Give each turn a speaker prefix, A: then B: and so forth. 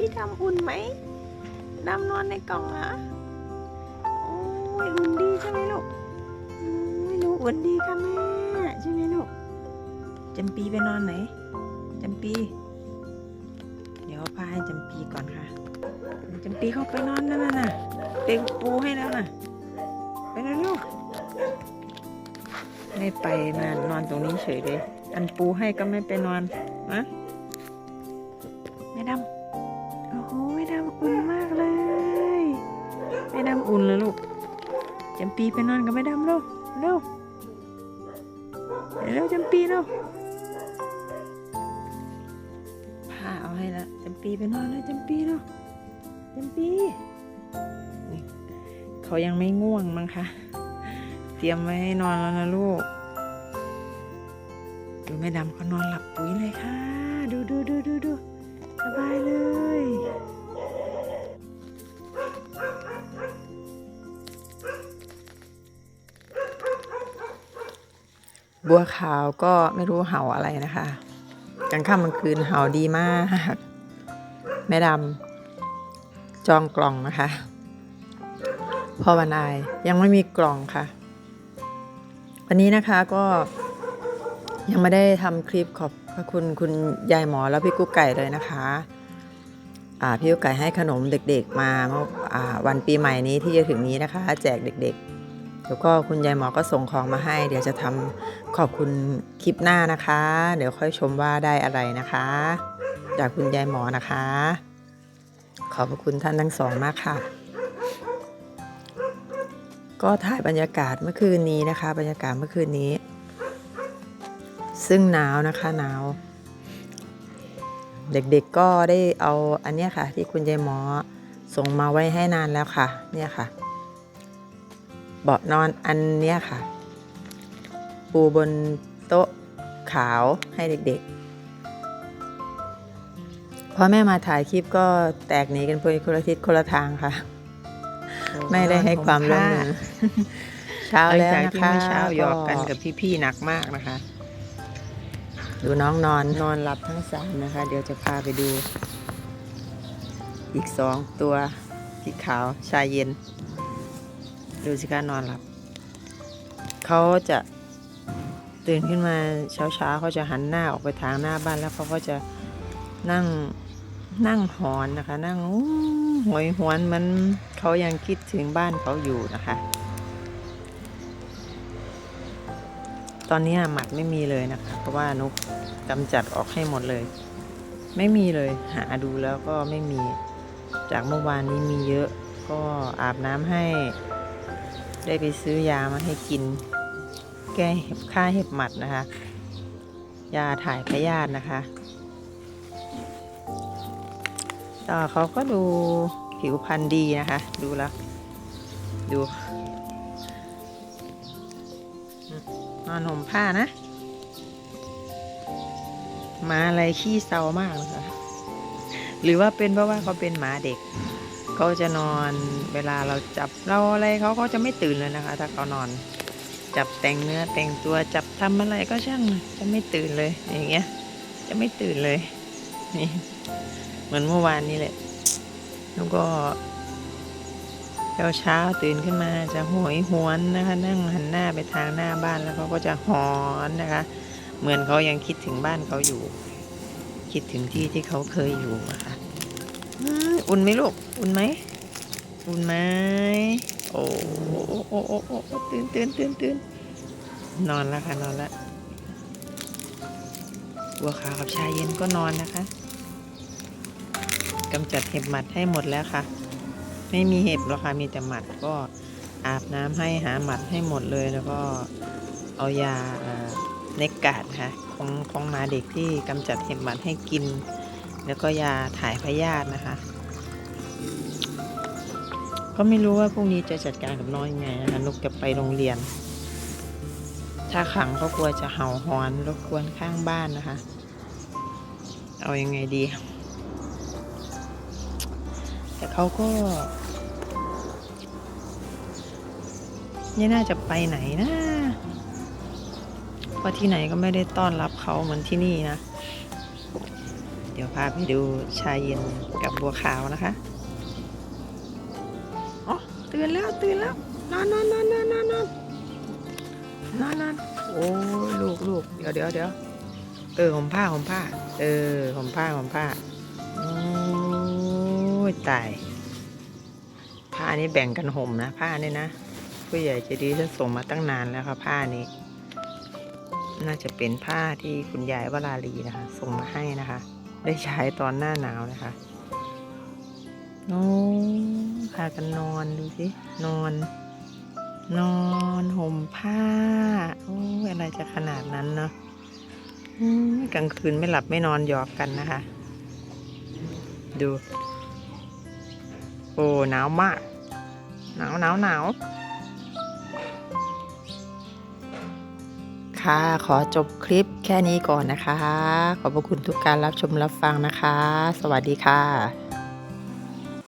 A: ยดำอุ่นไหมดำนอนในกล่องเหรอโอ้ยอุ่นดีใช่ไหมลูกอืมหนูอุ่นดีค่ะแม่ใช่ไหมลูกจำปีไปนอนไหนจำปี เดี๋ยวพาให้จำปีก่อนค่ะจำปีเข้าไปนอนนั่นน่ะเต็งปูให้แล้วน่ะไปนะลูกไม่ไปมานอนตรงนี้เฉยเลย อันปูให้ก็ไม่ไปนอนนะ ม่ดำโอ้โหแม่ดำอุ่นมากเลยแม่ดำอุ่นเลยลูกจำปีไปนอนกับแม่ดำเร็วเร็วเร็วจำปีเร็วผ้าเอาให้ละจำปีไปนอนแล้วจำปีเร็วจำปีเขายังไม่ง่วงมั้งคะเตรียมไว้ให้นอนแล้วนะลูกดูแม่ดำเขานอนหลับปุ๋ยเลยค่ะ ดูดูดูดูดู สบายเลย บัวขาวก็ไม่รู้เห่าอะไรนะคะกลางค่ำกลางคืนเห่าดีมากแม่ดำจองกล่องนะคะพ่อวันายยังไม่มีกล่องค่ะ วันนี้นะคะก็ ยังไม่ได้ทำคลิปขอบพระคุณคุณยายหมอแล้วพี่กุ๊กไก่เลยนะคะอ่าพี่กุ๊กไก่ให้ขนมเด็กๆมาเมื่ออ่าวันปีใหม่นี้ที่จะถึงนี้นะคะ แจกเด็กๆ แล้วก็คุณยายหมอก็ส่งของมาให้ เดี๋ยวจะทำขอบคุณคลิปหน้านะคะ เดี๋ยวค่อยชมว่าได้อะไรนะคะ จากคุณยายหมอนะคะ ขอบพระคุณท่านทั้งสองมากค่ะก็ถ่ายบรรยากาศเมื่อคืนนี้นะคะ บรรยากาศเมื่อคืนนี้ ซึ่งหนาวนะคะหนาว เด็กๆก็ได้เอาอันเนี้ยค่ะ ที่คุณยายหมอส่งมาไว้ให้นานแล้วค่ะ เนี่ยค่ะ เบาะนอนอันเนี้ยค่ะ ปูบนโต๊ะขาวให้เด็กๆพอแม่มาถ่ายคลิปก็แตกหนีกันไปคนละทิศคนละทางค่ะ ไม่ได้ให้ความร่วมมือเช้าแล้วนะคะ
B: เช้าหยอกกันกับพี่ๆหนักมากนะคะ
A: ดูน้องนอน
B: นอนหลับทั้งสามนะคะ เดี๋ยวจะพาไปดู อีกสองตัวสีขาวชายเย็น ดูสิคะนอนหลับ เขาจะตื่นขึ้นมาเช้าๆเขาจะหันหน้าออกไปทางหน้าบ้านแล้วเขาก็จะนั่งนั่งหอนนะคะ นั่งหวยหวนมันเขายังคิดถึงบ้านเขาอยู่นะคะ ตอนนี้หมัดไม่มีเลยนะคะ เพราะว่านุกกำจัดออกให้หมดเลย ไม่มีเลยหาดูแล้วก็ไม่มีจากเมื่อวานนี้มีเยอะ ก็อาบน้ำให้ ได้ไปซื้อยามาให้กิน แก้เห็บค่าเห็บหมัดนะคะ ยาถ่ายพยาธินะคะต่อเขาก็ดูผิวพรรณดีนะคะ ดูแล้วดู นอนห่มผ้านะ หมาอะไรขี้เศร้ามากเลยค่ะ หรือว่าเป็นเพราะว่าเขาเป็นหมาเด็ก เขาจะนอนเวลาเราจับเราอะไรเขาก็จะไม่ตื่นเลยนะคะ ถ้าเขานอน จับแต่งเนื้อแต่งตัวจับทำอะไรก็ช่างจะไม่ตื่นเลยอย่างเงี้ย จะไม่ตื่นเลย นี่ เหมือนเมื่อวานนี้แหละ แล้วก็ เช้าเช้าตื่นขึ้นมาจะโหยหวนนะคะ นั่งหันหน้าไปทางหน้าบ้านแล้วเขาก็จะหอนนะคะ เหมือนเขายังคิดถึงบ้านเขาอยู่ คิดถึงที่ที่เขาเคยอยู่ะค่ะอุ่นไหมลูกอุ่นไหมอุ่นไหมโอ้โอ้โอ้โอ้ตื่นตื่นตื่นตื่นนอนแล้วค่ะนอนแล้วบัวขาวกับชายเย็นก็นอนนะคะกำจัดเห็บหมัดให้หมดแล้วค่ะ ไม่มีเห็บหรอกค่ะมีแต่หมัดก็อาบน้ำให้หาหมัดให้หมดเลยแล้วก็เอายาเนกกาดค่ะของของหมาเด็กที่กำจัดเห็บหมัดให้กิน แล้วก็ยาถ่ายพยาธินะคะ ก็ไม่รู้ว่าพรุ่งนี้จะจัดการกับน้อยังไงนะคะนุกจะไปโรงเรียน ถ้าขังก็กลัวจะเห่าหอนรบกวนข้างบ้านนะคะ เอายังไงดี แต่เขาก็ ไม่น่าจะไปไหนนะเพราะที่ไหนก็ไม่ได้ต้อนรับเขาเหมือนที่นี่นะ เดี๋ยวพาไปดูชายเย็นกับบัวขาวนะคะ
A: อ๋อตื่นแล้วตื่นแล้วนอนนอนนอนนอนนอนนอนนอนนอนโอ้ลูกลูกเดี๋ยวเดี๋ยวเดี๋ยว
B: เออห่มผ้าห่มผ้า เออห่มผ้าห่มผ้าโอ้ยตายผ้านี้แบ่งกันห่มนะ ผ้านี่นะ ผู้ใหญ่ใจะดีฉันส่งมาตั้งนานแล้วค่ะผ้านี้ น่าจะเป็นผ้าที่คุณยายวราลีนะคะ ส่งมาให้นะคะ ได้ใช้ตอนหน้าหนาวนะคะโอ้พากันนอนดูสิ นอน นอนห่มผ้า โอ้อะไรจะขนาดนั้นเนาะกลางคืนไม่หลับไม่นอนหยอกกันนะคะ ดู โอ้หนาวมาก หนาวหนาวหนาว
A: ค่ะ ขอจบคลิปแค่นี้ก่อนนะคะ ขอบพระคุณทุกการรับชมรับฟังนะคะ สวัสดีค่ะ